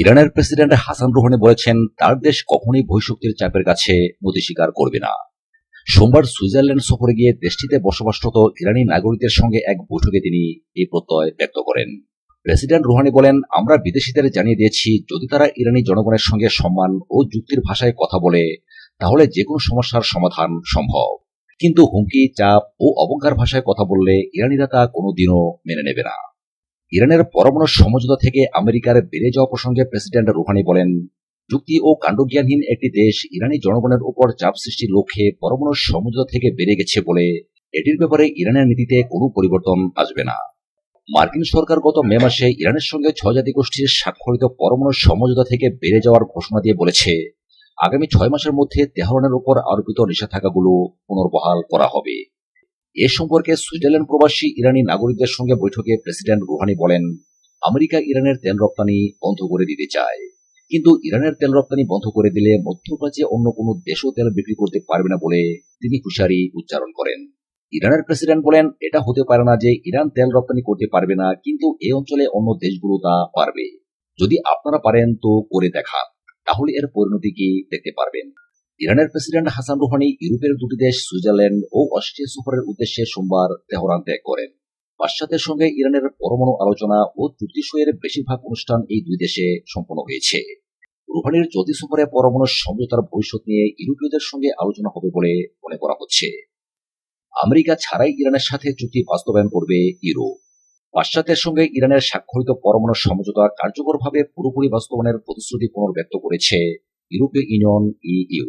ইরানের president Hassan Rouhani বলেছেন, তার দেশ কখনোই বহিঃশক্তির চাপের কাছে নতি স্বীকার করবে না। সোমবার সুইজারল্যান্ড সফরে গিয়ে দেশটিতে বসবাসরত ইরানি নাগরিকদের সঙ্গে এক বৈঠকে তিনি এই প্রত্যয় ব্যক্ত করেন। প্রেসিডেন্ট রুহানি বলেন, আমরা বিদেশিদের জানিয়ে দিয়েছি, যদি তারা ইরানি জনগণের সঙ্গে সম্মান ও যুক্তির ভাষায় কথা বলে, তাহলে যে কোনো সমস্যার সমাধান সম্ভব। কিন্তু হুমকি, চাপ ও অবজ্ঞার ভাষায় কথা বললে ইরানিরা তা কোনোদিনও মেনে নেবে না। ইরানের পরমাণু সমঝোতা থেকে আমেরিকার বেড়ে যাওয়া প্রসঙ্গে প্রেসিডেন্ট রুহানি বলেন, যুক্তি ও কাণ্ডজ্ঞানহীন একটি দেশ ইরানি জনগণের উপর চাপ সৃষ্টির লক্ষ্যে পরমাণু সমঝোতা থেকে বেড়ে গেছে বলে এটির ব্যাপারে ইরানের নীতিতে কোনো পরিবর্তন আসবে না। মার্কিন সরকার গত মে মাসে ইরানের সঙ্গে ছয় জাতি গোষ্ঠীর স্বাক্ষরিত পরমাণু সমঝোতা থেকে বেড়ে যাওয়ার ঘোষণা দিয়ে বলেছে, আগামী ছয় মাসের মধ্যে তেহরানের উপর আরোপিত নিষেধাজ্ঞাগুলো পুনর্বহাল করা হবে। এ সম্পর্কে সুইজারল্যান্ড প্রবাসী ইরানি নাগরিকদের সঙ্গে বৈঠকে প্রেসিডেন্ট রুহানি বলেন, আমেরিকা ইরানের তেল রপ্তানি বন্ধ করে দিতে চায়। কিন্তু ইরানের তেল রপ্তানি বন্ধ করে দিলে মধ্যপ্রাচ্যে অন্য কোনো দেশও তেল বিক্রি করতে পারবে না বলে তিনি হুঁশিয়ারি উচ্চারণ করেন। ইরানের প্রেসিডেন্ট বলেন, এটা হতে পারে না যে ইরান তেল রপ্তানি করতে পারবে না, কিন্তু এই অঞ্চলে অন্য দেশগুলো তা পারবে। যদি আপনারা পারেন তো করে দেখান, তাহলে এর পরিণতি কি দেখতে পারবেন? ইরানের প্রেসিডেন্ট হাসান রুহানি ইউরোপের দুটি দেশ, সুইজারল্যান্ড ও অস্ট্রিয়া সফরের উদ্দেশ্যে সোমবার তেহরান ত্যাগ করেন। পাশ্চাত্যের সঙ্গে ইরানের পরমাণু আলোচনা ও চুক্তি সইয়ের বেশিরভাগ অনুষ্ঠান এই দুই দেশে সম্পন্ন হয়েছে। রুহানির চলতি সফরে পরমাণু সমঝোতার ভবিষ্যৎ নিয়ে ইউরোপীয়দের সঙ্গে আলোচনা হবে বলে মনে করা হচ্ছে। আমেরিকা ছাড়াই ইরানের সাথে চুক্তি বাস্তবায়ন করবে ইউরোপ পাশ্চাত্যের সঙ্গে ইরানের স্বাক্ষরিত পরমাণু সমঝোতা কার্যকরভাবে পুরোপুরি বাস্তবায়নের প্রতিশ্রুতি পুনর্ব্যক্ত করেছে ইউরোপীয় ইউনিয়ন ইইউ।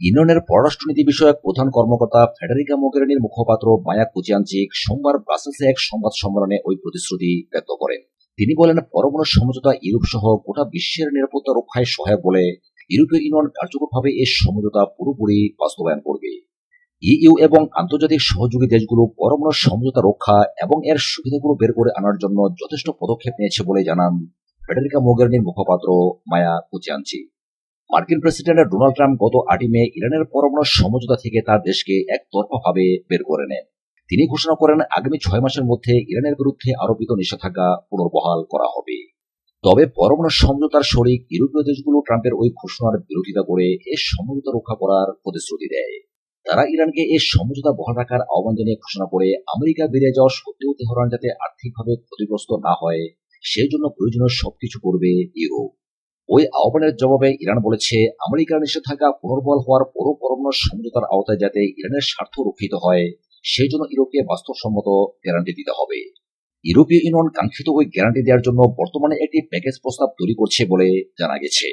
ইউনিয়নের পররাষ্ট্রনীতি বিষয়ক প্রধান কর্মকর্তা ফেডারিকা মোগেরানির মুখপাত্র মায়া কুচিয়ানচিক সোমবার ব্রাসেলসে এক সংবাদ সম্মেলনে ওই প্রতিশ্রুতি ব্যক্ত করেন। তিনি বলেন, পরমাণু সমঝোতা ইউরোপ সহ গোটা বিশ্বের নিরাপত্তা রক্ষায় সহায়ক বলে ইউরোপীয় ইউনিয়ন কার্যকরভাবে এই সমঝোতা পুরোপুরি বাস্তবায়ন করবে। ইইউ এবং আন্তর্জাতিক সহযোগী দেশগুলো পরমাণু সমঝোতা রক্ষা এবং এর সুবিধাগুলো বের করে আনার জন্য যথেষ্ট পদক্ষেপ নিয়েছে বলে জানান ফেডারিকা মোগেরানির মুখপাত্র মায়া কুচিয়ানচি মার্কিন প্রেসিডেন্ট ডোনাল্ড ট্রাম্প গত আটই মে ইরানের পরমাণু সমঝোতা থেকে তার দেশকে একতরফাভাবে বের করে নেন। তিনি ঘোষণা করেন, আগামী ছয় মাসের মধ্যে ইরানের বিরুদ্ধে আরোপিত নিষেধাজ্ঞা পুনর্বহাল করা হবে। তবে পরমাণু সমঝোতার শরিক ইউরোপীয় দেশগুলো ট্রাম্পের ওই ঘোষণার বিরোধিতা করে এ সমঝোতা রক্ষা করার প্রতিশ্রুতি দেয়। তারা ইরানকে এই সমঝোতা বহাল রাখার আহ্বান জানিয়ে ঘোষণা করে, আমেরিকা বেরিয়ে যাওয়া সত্ত্বেও তেহরান যাতে আর্থিকভাবে ক্ষতিগ্রস্ত না হয়, সেই জন্য প্রয়োজনীয় সবকিছু করবে ইউরোপ। ওই আহ্বানের জবাবে ইরান বলেছে, আমেরিকার নিষেধাজ্ঞা পুনর্বল হওয়ার পরও পরমাণু সমঝোতার আওতায় যাতে ইরানের স্বার্থ রক্ষিত হয়, সেই জন্য ইউরোপকে বাস্তবসম্মত গ্যারান্টি দিতে হবে। ইউরোপীয় ইউনিয়ন কাঙ্ক্ষিত ওই গ্যারান্টি দেওয়ার জন্য বর্তমানে একটি প্যাকেজ প্রস্তাব তৈরি করছে বলে জানা গেছে।